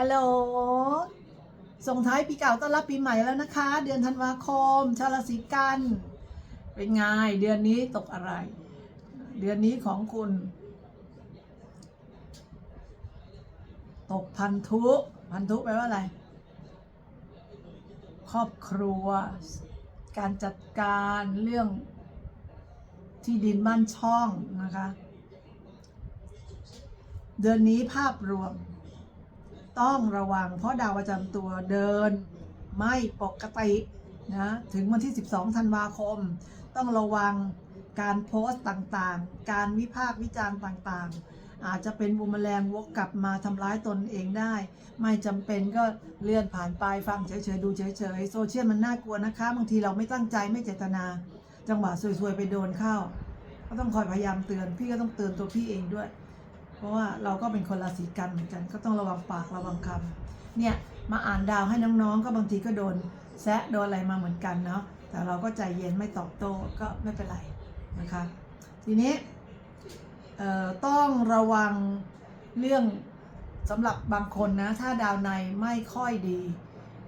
ฮัลโหล ส่งท้ายปีเก่าต้อนรับปีใหม่แล้วนะคะ เดือนธันวาคม ชาวราศีกัน เป็นไง เดือนนี้ตกอะไร เดือนนี้ของคุณ ตกพันธุ พันธุแปลว่าอะไร ครอบครัว การจัดการเรื่องที่ดินบ้านช่องนะคะ เดือนนี้ภาพรวม ต้องระวัง เพราะดาวประจำตัวเดินไม่ปกตินะถึงวันที่ 12 ธันวาคม ต้องระวังการโพสต์ต่างๆ การวิพากษ์วิจารณ์ต่างๆ อาจจะเป็นบูมแมลงวกกลับมาทำร้ายตนเองได้ ไม่จำเป็นก็เลื่อนผ่านไปฟังเฉยๆ ดูเฉยๆ โซเชียลมันน่ากลัวนะคะ บางทีเราไม่ตั้งใจไม่เจตนา จังหวะซวยๆ ไปโดนเข้า ก็ต้องคอยพยายามเตือน พี่ก็ต้องเตือนตัวพี่เองด้วย เพราะว่าเราก็เป็นคนราศีกันเหมือนกัน ก็ต้องระวังปากระวังคำเนี่ยมาอ่านดาวให้น้องๆ ก็บางทีก็โดนแซะโดนอะไรมาเหมือนกันเนาะแต่เราก็ใจเย็นไม่ตอบโต้ก็ไม่เป็นไรนะคะ ทีนี้ต้องระวังเรื่องสำหรับบางคนนะ ถ้าดาวในไม่ค่อยดี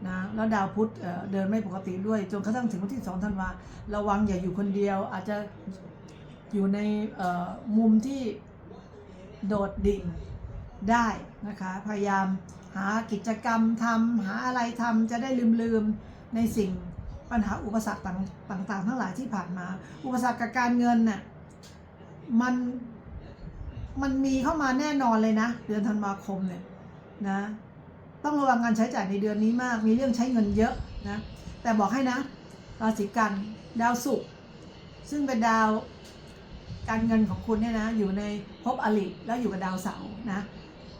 นะแล้วดาวพุธเเดินไม่ปกติด้วยจนกระทั่งถึงวันที่2ธันวาระวังอย่าอยู่คนเดียวอาจจะอยู่ในมุมที่ โดดดิ่งได้นะคะ พยายามหากิจกรรมทำหาอะไรทำจะได้ลืมลืมๆในสิ่งปัญหาอุปสรรคต่างต่างๆ ทั้งหลายที่ผ่านมา อุปสรรคกับการเงินน่ะมันมันมีเข้ามาแน่นอนเลยนะ เดือนธันวาคมเนี่ยนะต้องระวังการใช้จ่ายในเดือนนี้มาก มีเรื่องใช้เงินเยอะนะแต่บอกให้นะราศีกันดาวศุกร์ซึ่งเป็นดาว การเงินของคุณเนี่ยนะอยู่ในภพอลิแล้วอยู่กับดาวเสาร์นะ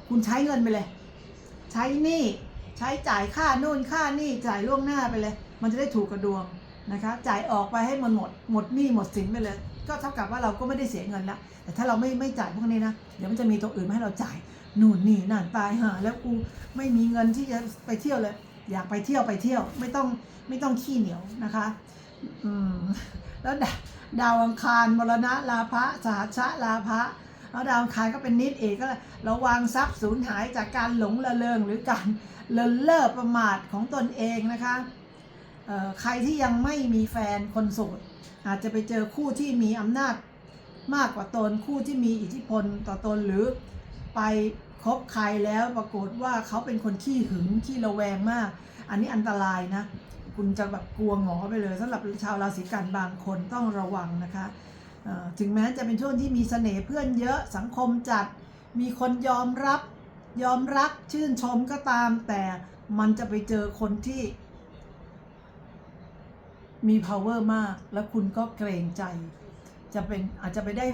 คุณใช้เงินไปเลย ใช้หนี้ใช้จ่ายค่านู่นค่านี่จ่ายล่วงหน้าไปเลย มันจะได้ถูกกระดวงนะคะจ่ายออกไปให้มันหมดหมดหนี้หมดสินไปเลย ก็เท่ากับว่าเราก็ไม่ได้เสียเงินละแต่ถ้าเราไม่ไม่จ่ายพวกนี้นะเดี๋ยวมันจะมีตัวอื่นมาให้เราจ่ายนู่นนี่นั่นตายห่าแล้วกูไม่มีเงินที่จะไปเที่ยวเลย อยากไปเที่ยวไปเที่ยวไม่ต้องไม่ต้องขี้เหนียวนะคะ อืมแล้วดาดาวอังคารมรณะลาภะสหัชะลาภะแล้วดาวอังคารก็เป็นนิดเอกก็ระวังทรัพย์สูญหายจากการหลงละเลงหรือการเลินเล่อประมาทของตนเองนะคะเออใครที่ยังไม่มีแฟนคนโสด อาจจะไปเจอคู่ที่มีอำนาจมากกว่าตนคู่ที่มีอิทธิพลต่อตนหรือไปคบใครแล้วปรากฏว่าเขาเป็นคนขี้หึงขี้ระแวงมาก อันนี้อันตรายนะ คุณจะแบบกลัวหงอไปเลยสำหรับชาวราศีกันบางคนต้องระวังนะคะถึงแม้จะเป็นช่วงที่มีเสน่ห์เพื่อนเยอะสังคมจัด มีคนยอมรับยอมรักชื่นชมก็ตาม แต่มันจะไปเจอคนที่มี power มาก แล้วคุณก็เกรงใจ จะเป็นอาจจะไปได้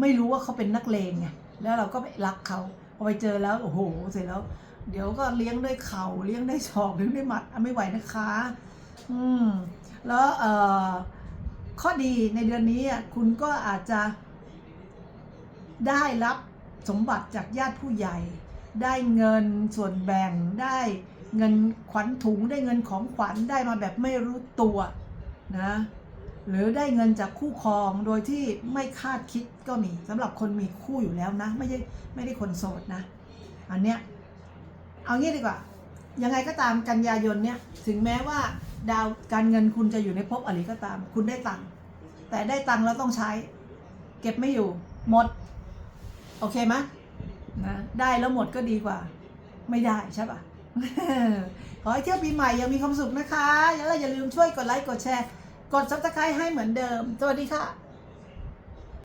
ไม่รู้ว่าเขาเป็นนักเลงไงแล้วเราก็ไปรักเขาพอไปเจอแล้วโอ้โหเสร็จแล้ว เดี๋ยวก็เลี้ยงด้วยเข่าเลี้ยงด้วยศอกเลี้ยงด้วยหมัดอะไม่ไหวนะคะ อืมแล้วเอ่อข้อดีในเดือนนี้คุณก็อาจจะได้รับสมบัติจากญาติผู้ใหญ่ ได้เงินส่วนแบ่งได้เงินขวัญถุงได้เงินของขวัญได้มาแบบไม่รู้ตัวนะหรือได้เงินจากคู่ครองโดยที่ไม่คาดคิดก็มีสำหรับคนมีคู่อยู่แล้วนะ ไม่ใช่ไม่ได้คนโสดนะ อันเนี้ย เอางี้ดีกว่า ยังไงก็ตามกันยายนเนี่ยถึงแม้ว่าดาวการเงินคุณจะอยู่ในภพอริก็ตาม คุณได้ตังค์แต่ได้ตังค์แล้วต้องใช้ เก็บไม่อยู่ หมด โอเคไหมนะได้แล้วหมดก็ดีกว่า ไม่ได้ใช่ปะขอให้เที่ยวปีใหม่ยังมีความสุขนะคะ แล้วอย่าลืมช่วยกดไลค์กดแชร์ กดซับสไครต์ให้เหมือนเดิม สวัสดีค่ะ